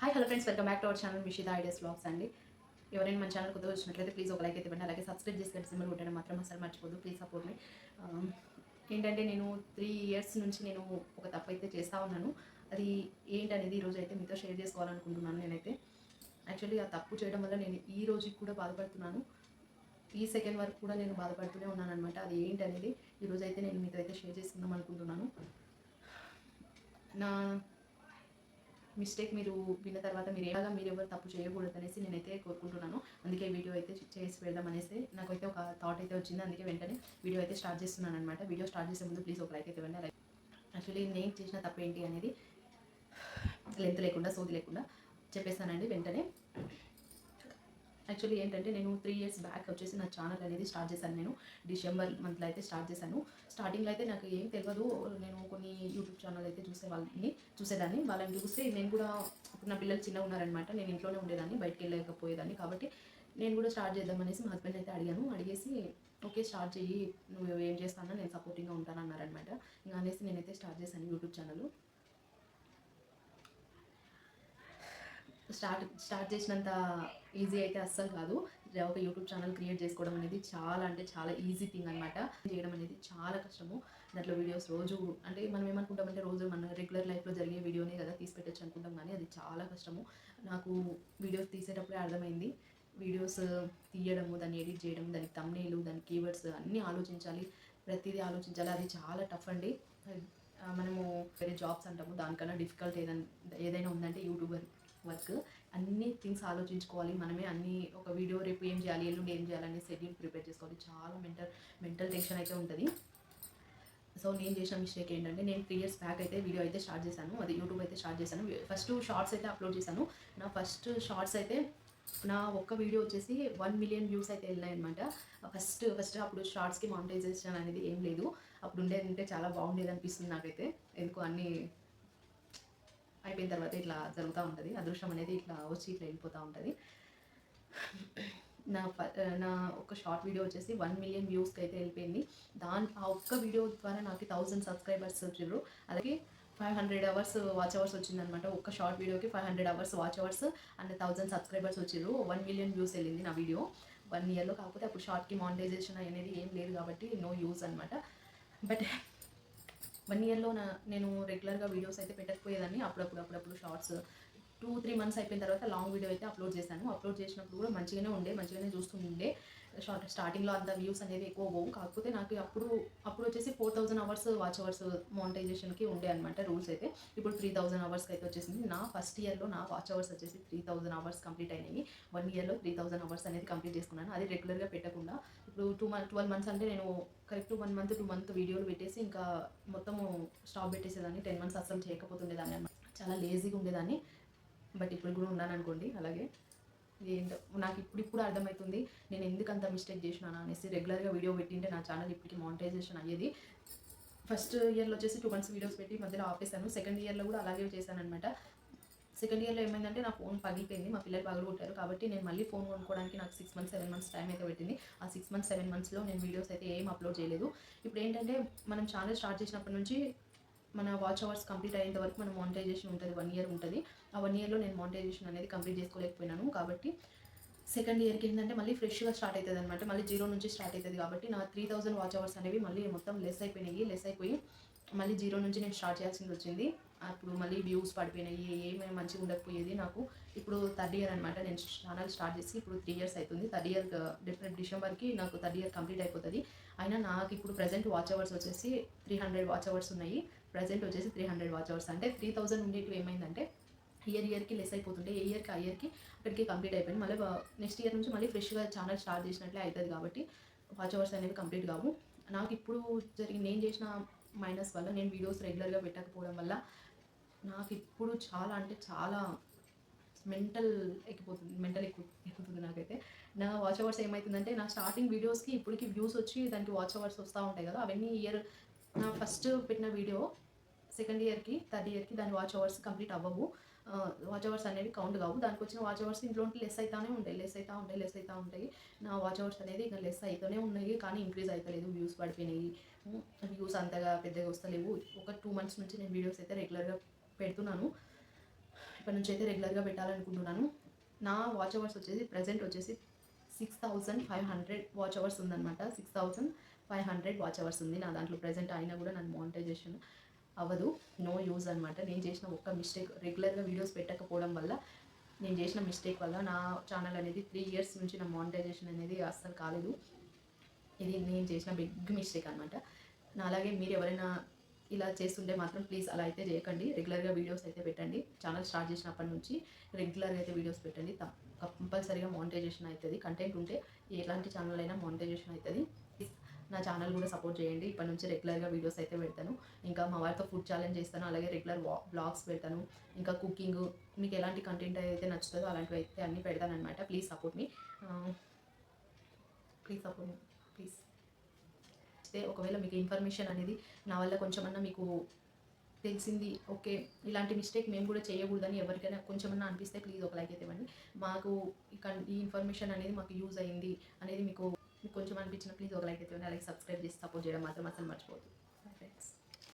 Hi hello friends welcome back to our channel మిషిదా ideas blogs అండి. ఎవరైనా మన channel కొద్దిగా వచ్చినట్లయితే ప్లీజ్ ఒక లైక్ అయితే ఇవ్వండి. అలాగే సబ్స్క్రైబ్ చేసి సింబల్ కొట్టడం మాత్రం అసలు మర్చిపోదు. ప్లీజ్ సపోర్ట్ మీ ఏంటంటే నేను త్రీ ఇయర్స్ నుంచి నేను ఒక తప్పు అయితే చేస్తూ ఉన్నాను. అది ఏంటనేది ఈరోజు అయితే మీతో షేర్ చేసుకోవాలనుకుంటున్నాను నేనైతే. యాక్చువల్లీ ఆ తప్పు చేయడం వల్ల నేను ఈ రోజుకి కూడా బాధపడుతున్నాను. ఈ సెకండ్ వరకు కూడా నేను బాధపడుతూనే ఉన్నాను అనమాట అది ఏంటనేది ఈరోజు అయితే నేను మీతో అయితే షేర్ చేసుకుందాం అనుకుంటున్నాను. నా మిస్టేక్ మీరు విన్న తర్వాత మీరు ఏలాగా మీరు ఎవరు తప్పు చేయకూడదు అనేసి నేనైతే కోరుకుంటున్నాను. అందుకే వీడియో అయితే చేసి పెడదాం అనేసి నాకైతే ఒక థాట్ అయితే వచ్చింది. అందుకే వెంటనే వీడియో అయితే స్టార్ట్ చేస్తున్నాను అనమాట వీడియో స్టార్ట్ చేసే ముందు ప్లీజ్ ఒక లైక్ అయితే ఇవ్వండి. యాక్చువల్లీ నేను చేసిన తప్పు ఏంటి అనేది లెంత్ లేకుండా సోది లేకుండా చెప్పేస్తానండి. వెంటనే యాక్చువల్లీ ఏంటంటే నేను త్రీ ఇయర్స్ బ్యాక్ వచ్చేసి నా ఛానల్ అనేది స్టార్ట్ చేశాను నేను. డిసెంబర్ మంత్లో అయితే స్టార్ట్ చేశాను. స్టార్టింగ్లో అయితే నాకు ఏం తెలియదు. నేను కొన్ని యూట్యూబ్ ఛానల్ అయితే చూసే వాళ్ళని చూసేదాన్ని. వాళ్ళని చూస్తే నేను కూడా ఇప్పుడు నా పిల్లలు చిన్నగా ఉన్నారనమాట నేను ఇంట్లోనే ఉండేదాన్ని బయటకు వెళ్ళలేకపోయేదాన్ని. కాబట్టి నేను కూడా స్టార్ట్ చేద్దాం అనేసి మా హస్బెండ్ అయితే అడిగాను. అడిగేసి ఓకే స్టార్ట్ చెయ్యి. నువ్వు ఏం చేస్తానో నేను సపోర్టింగ్గా ఉంటాను అన్నారనమాట ఇంకా అనేసి నేనైతే స్టార్ట్ చేశాను యూట్యూబ్ ఛానల్ స్టార్ట్ స్టార్ట్ చేసినంత ఈజీ అయితే అస్సలు కాదు. ఒక యూట్యూబ్ ఛానల్ క్రియేట్ చేసుకోవడం అనేది చాలా అంటే చాలా ఈజీ థింగ్ అనమాట చేయడం అనేది చాలా కష్టము. దాంట్లో వీడియోస్ రోజు అంటే మనం ఏమనుకుంటామంటే రోజు మన రెగ్యులర్ లైఫ్లో జరిగే వీడియోనే కదా తీసి పెట్టచ్చు అనుకుంటాం కానీ అది చాలా కష్టము. నాకు వీడియోస్ తీసేటప్పుడే అర్థమైంది. వీడియోస్ తీయడము దాన్ని ఎడిట్ చేయడం దానికి తమ్నేలు దాని కీవర్డ్స్ అన్నీ ఆలోచించాలి. ప్రతిదీ ఆలోచించాలి. అది చాలా టఫ్ అండి. మనము వేరే జాబ్స్ అంటాము. దానికన్నా డిఫికల్ట్ ఏదైనా ఏదైనా ఉందంటే యూట్యూబర్ వర్క్ అన్ని థింగ్స్ ఆలోచించుకోవాలి. మనమే అన్ని ఒక వీడియో రేపు ఏం చేయాలి ఎల్లుండి ఏం చేయాలని షెడ్యూల్ ప్రిపేర్ చేసుకోవాలి. చాలా మెంటల్ మెంటల్ టెన్షన్ అయితే ఉంటుంది. సో నేను చేసిన మిస్టేక్ ఏంటంటే నేను త్రీ ఇయర్స్ బ్యాక్ అయితే వీడియో అయితే స్టార్ట్ చేశాను. అది యూట్యూబ్ అయితే స్టార్ట్ చేశాను. ఫస్ట్ షార్ట్స్ అయితే అప్లోడ్ చేశాను. నా ఫస్ట్ షార్ట్స్ అయితే నా ఒక్క వీడియో వచ్చేసి వన్ మిలియన్ వ్యూస్ అయితే వెళ్ళినాయి అనమాట ఫస్ట్ ఫస్ట్ అప్పుడు షార్ట్స్కి మానిటైజేషన్ అనేది ఏం లేదు. అప్పుడు ఉండేదంటే చాలా బాగుండేది అనిపిస్తుంది నాకైతే. ఎందుకు అన్ని అయిపోయిన తర్వాత ఇట్లా జరుగుతూ ఉంటుంది. అదృష్టం అనేది ఇట్లా వచ్చి ఇట్లా వెళ్ళిపోతూ ఉంటుంది. నా నా ఒక షార్ట్ వీడియో వచ్చేసి వన్ మిలియన్ వ్యూస్కి అయితే వెళ్ళిపోయింది. దాని ఆ ఒక్క వీడియో ద్వారా నాకు థౌజండ్ సబ్స్క్రైబర్స్ వచ్చారు అలాగే five hundred hours watch hours వచ్చిందనమాట. ఒక్క షార్ట్ వీడియోకి five hundred hours watch hours and thousand subscribers వచ్చారు వన్ మిలియన్ వ్యూస్ వెళ్ళింది నా వీడియో. వన్ ఇయర్లో కాకపోతే అప్పుడు షార్ట్కి మానిటైజేషన్ అనేది ఏం లేదు కాబట్టి నో యూస్ అనమాట బట్ వన్ ఇయర్లో నా నేను రెగ్యులర్గా వీడియోస్ అయితే పెట్టకపోయేదాన్ని. అప్పుడప్పుడు అప్పుడప్పుడు షార్ట్స్ టూ త్రీ మంత్స్ అయిపోయిన తర్వాత లాంగ్ వీడియో అయితే అప్లోడ్ చేశాను. అప్లోడ్ చేసినప్పుడు కూడా మంచిగానే ఉండే మంచిగానే చూస్తుండే షార్ట్ స్టార్టింగ్లో అంత వ్యూస్ అనేది ఎక్కువ పోవు. కాకపోతే నాకు అప్పుడు అప్పుడు వచ్చేసి four thousand hours watch hours మానిటైజేషన్కి ఉండే అనమాట రూల్స్ అయితే. ఇప్పుడు త్రీ థౌజండ్ అవర్స్కి అయితే వచ్చేసింది. నా ఫస్ట్ ఇయర్లో నా వాచ్ అవర్స్ వచ్చేసి త్రీ థౌజండ్ అవర్స్ కంప్లీట్ అయినాయి. వన్ ఇయర్లో త్రీ థౌజండ్ అవర్స్ అనేది కంప్లీట్ చేసుకున్నాను. అది రెగ్యులర్గా పెట్టకుండా ఇప్పుడు టూ మంత్ ట్వెల్వ్ మంత్స్ అంటే నేను correct one month two month వీడియోలు పెట్టేసి ఇంకా మొత్తము స్టాప్ పెట్టేసేదాన్ని. టెన్ మంత్స్ అస్సలు చేయకపోతుండేదాన్ని అనమాట చాలా లేజీగా ఉండేదాన్ని. బట్ ఇప్పుడు కూడా ఉన్నాను అనుకోండి అలాగే ఏంటో నాకు ఇప్పుడు ఇప్పుడు అర్థమవుతుంది నేను ఎందుకు అంత మిస్టేక్ చేసినాను అనేసి రెగ్యులర్గా వీడియో పెట్టింటే నా ఛానల్ ఇప్పటికి మానిటైజేషన్ అయ్యేది. ఫస్ట్ ఇయర్లో వచ్చేసి టూ మంత్స్ వీడియోస్ పెట్టి మధ్యలో ఆపేసాను సెకండ్ ఇయర్లో కూడా అలాగే చేశాను అనమాట సెకండ్ ఇయర్లో ఏమైందంటే నా ఫోన్ పగిలిపోయింది మా పిల్లలు పగలగొట్టారు కాబట్టి నేను మళ్ళీ ఫోన్ కొనుక్కోవడానికి నాకు six months seven months time అయితే పెట్టింది. ఆ సిక్స్ మంత్స్ సెవెన్ మంత్స్లో నేను వీడియోస్ అయితే ఏం అప్లోడ్ చేయలేదు. ఇప్పుడు ఏంటంటే మనం ఛానల్ స్టార్ట్ చేసినప్పటి నుంచి మన వాచ్ అవర్స్ కంప్లీట్ అయ్యేంత వరకు మన మానిటైజేషన్ ఉంటుంది వన్ ఇయర్ ఉంటుంది. ఆ వన్ ఇయర్లో నేను మానిటైజేషన్ అనేది కంప్లీట్ చేసుకోలేకపోయినాను కాబట్టి సెకండ్ ఇయర్కి ఏంటంటే మళ్ళీ ఫ్రెష్గా స్టార్ట్ అవుతుంది అనమాట మళ్ళీ జీరో నుంచి స్టార్ట్ అవుతుంది కాబట్టి నా త్రీ థౌసండ్ వాచ్ అవర్స్ అనేవి మళ్ళీ మొత్తం లెస్ అయిపోయినాయి లెస్ అయిపోయి మళ్ళీ జీరో నుంచి నేను స్టార్ట్ చేయాల్సింది వచ్చింది. అప్పుడు మళ్ళీ వ్యూస్ పడిపోయినాయి ఏమేమి మంచిగా ఉండకపోయేది నాకు. ఇప్పుడు థర్డ్ ఇయర్ అనమాట నేను ఛానల్ స్టార్ట్ చేసి ఇప్పుడు త్రీ ఇయర్స్ అవుతుంది థర్డ్ ఇయర్ డిఫరెంట్ డిసెంబర్కి నాకు థర్డ్ ఇయర్ కంప్లీట్ అయిపోతుంది. అయినా నాకు ఇప్పుడు ప్రజెంట్ వాచ్ అవర్స్ వచ్చేసి త్రీ హండ్రెడ్ వాచ్ అవర్స్ ఉన్నాయి. ప్రజెంట్ వచ్చేసి త్రీ హండ్రెడ్ వాచ్ అవర్స్ అంటే త్రీ థౌసండ్ ఉండేటివి ఏమైందంటే ఇయర్ ఇయర్కి లెస్ అయిపోతుంటే ఏ ఇయర్కి ఆ ఇయర్కి అక్కడికి కంప్లీట్ అయిపోయింది. మళ్ళీ uh, నెక్స్ట్ ఇయర్ నుంచి మళ్ళీ ఫ్రెష్గా ఛానల్ స్టార్ట్ చేసినట్లే అవుతుంది కాబట్టి వాచ్ అవర్స్ అనేవి కంప్లీట్ కావు. నాకు ఇప్పుడు జరిగి నేను చేసిన మైనస్ వల్ల నేను వీడియోస్ రెగ్యులర్గా పెట్టకపోవడం వల్ల నాకు ఇప్పుడు చాలా అంటే చాలా మెంటల్ ఎక్కిపోతుంది మెంటల్ ఎక్కు ఎక్కుతుంది నాకైతే. నా వాచ్ అవర్స్ ఏమవుతుందంటే నా స్టార్టింగ్ వీడియోస్కి ఇప్పటికి వ్యూస్ వచ్చి దానికి వాచ్ అవర్స్ వస్తూ ఉంటాయి కదా అవన్నీ ఇయర్ నా ఫస్ట్ పెట్టిన వీడియో సెకండ్ ఇయర్కి థర్డ్ ఇయర్కి దాని వాచ్ అవర్స్ కంప్లీట్ అవ్వవు. వాచ్ అవర్స్ అనేవి కౌంట్ కావు. దానికి వచ్చిన వాచ్ అవర్స్ ఇంట్లో లెస్ అవుతానే ఉంటాయి. లెస్ అవుతా ఉంటాయి లెస్ అవుతూ ఉంటాయి. నా వాచ్ అవర్స్ అనేది ఇంకా లెస్ అవుతూనే ఉన్నాయి కానీ ఇంక్రీజ్ అవుతలేదు వ్యూస్ పడిపోయినాయి. వ్యూస్ అంతగా పెద్దగా వస్తలేవు. ఒక టూ మంత్స్ నుంచి నేను వీడియోస్ అయితే రెగ్యులర్గా పెడుతున్నాను. ఇప్పటి నుంచి అయితే రెగ్యులర్గా పెట్టాలనుకుంటున్నాను. నా వాచ్ అవర్స్ వచ్చేసి ప్రజెంట్ వచ్చేసి six thousand five hundred watch hours ఉందన్నమాట. Six thousand five hundred watch hours ఉంది. నా దాంట్లో ప్రజెంట్ అయినా కూడా నన్ను మానిటైజేషన్ అవ్వదు. నో యూజ్ అనమాట నేను చేసిన ఒక్క మిస్టేక్ రెగ్యులర్గా వీడియోస్ పెట్టకపోవడం వల్ల నేను చేసిన మిస్టేక్ వల్ల నా ఛానల్ అనేది త్రీ ఇయర్స్ నుంచి నా మానిటైజేషన్ అనేది అస్సలు కాలేదు. ఇది నేను చేసిన బిగ్ మిస్టేక్ అనమాట నా అలాగే మీరు ఎవరైనా ఇలా చేస్తుంటే మాత్రం ప్లీజ్ అలా అయితే చేయకండి. రెగ్యులర్గా వీడియోస్ అయితే పెట్టండి. ఛానల్ స్టార్ట్ చేసినప్పటి నుంచి రెగ్యులర్గా అయితే వీడియోస్ పెట్టండి. కంపల్సరీగా మానిటైజేషన్ అవుతుంది. కంటెంట్ ఉంటే ఎలాంటి ఛానల్ అయినా మానిటైజేషన్ అయితే నా ఛానల్ కూడా సపోర్ట్ చేయండి. ఇప్పటి నుంచి రెగ్యులర్గా వీడియోస్ అయితే పెడతాను. ఇంకా మా వారితో ఫుడ్ ఛాలెంజ్ చేస్తాను. అలాగే రెగ్యులర్ బ్లాగ్స్ పెడతాను. ఇంకా కుకింగ్ మీకు ఎలాంటి కంటెంట్ అయితే నచ్చుతుందో అలాంటివి అయితే అన్నీ పెడతాను please support me please support me please అయితే ఒకవేళ మీకు ఇన్ఫర్మేషన్ అనేది నా వల్ల కొంచెమన్నా మీకు తెలిసింది ఓకే ఇలాంటి మిస్టేక్ మేము కూడా చేయకూడదని ఎవరికైనా కొంచెమన్నా అనిపిస్తే ప్లీజ్ ఒక లైక్ అయితే ఇవ్వండి. మాకు ఈ ఈ ఇన్ఫర్మేషన్ అనేది మాకు యూజ్ అయింది అనేది మీకు మీకు కొంచెం అనిపించిన ప్లీజ్ ఒక లైక్ అయితే అలాగే సబ్స్క్రైబ్ చేసి సపోర్ట్ చేయడం మాత్రం అసలు మర్చిపోతుంది